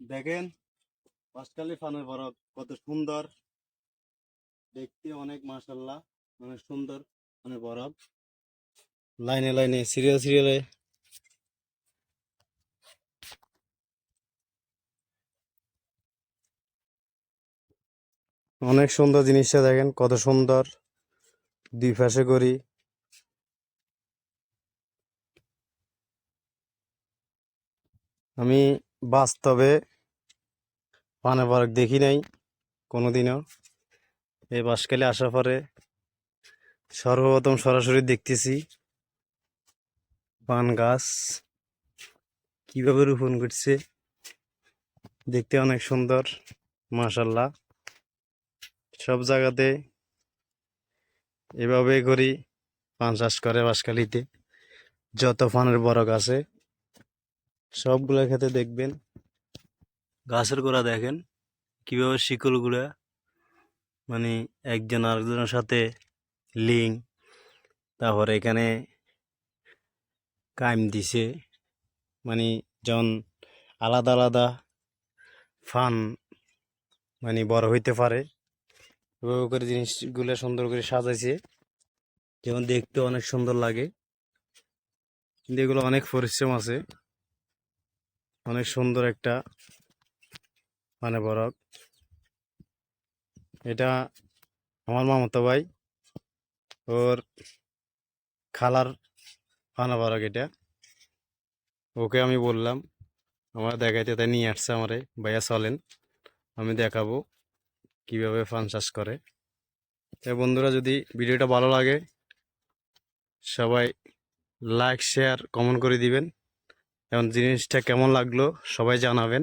দেখেন, পাঁচকালি ফানের বরফ কত সুন্দর। দেখতে অনেক মাসাল্লাহ অনেক সুন্দর অনেক বরফ। লাইনে লাইনে সিরিয়াল সিরিয়ালে অনেক সুন্দর জিনিসটা দেখেন, কত সুন্দর। দুই পাশে করি। আমি বাস্তবে পানে বরফ দেখি নাই, কোনোদিনও। এই বাসকালে আসার পরে সর্বপ্রথম সরাসরি দেখতেছি পান গাছ। কীভাবে রোপণ করছে, দেখতে অনেক সুন্দর, মাশাল্লাহ। সব জায়গাতে এভাবে করি পান চাষ করে বাসকালিতে। যত পানের বরফ আছে সবগুলা খেতে দেখবেন গাছের গোড়া দেখেন, কীভাবে শিকড়গুলা মানে একজন আরেকজনের সাথে লিঙ্ক তারপর এখানে কায়েম দিছে মানে যেমন আলাদা আলাদা ফান মানে বড় হইতে পারে এভাবে করে জিনিসগুলো সুন্দর করে সাজাইছে। যেমন দেখতে অনেক সুন্দর লাগে। কিন্তু এগুলো অনেক পরিশ্রম আছে। অনেক সুন্দর একটা মানে বরফ এটা আমার মামাতো ভাই। ওর খালার পানা বরক এটা। ওকে আমি বললাম, আমার দেখাইতে তাই নিয়ে আসছে আমারে, ভাইয়া চলেন, আমি দেখাবো কীভাবে ফান চাষ করে। তাই বন্ধুরা, যদি ভিডিওটা ভালো লাগে, সবাই লাইক, শেয়ার, কমেন্ট করে দিবেন। এবং জিনিসটা কেমন লাগল সবাই জানাবেন।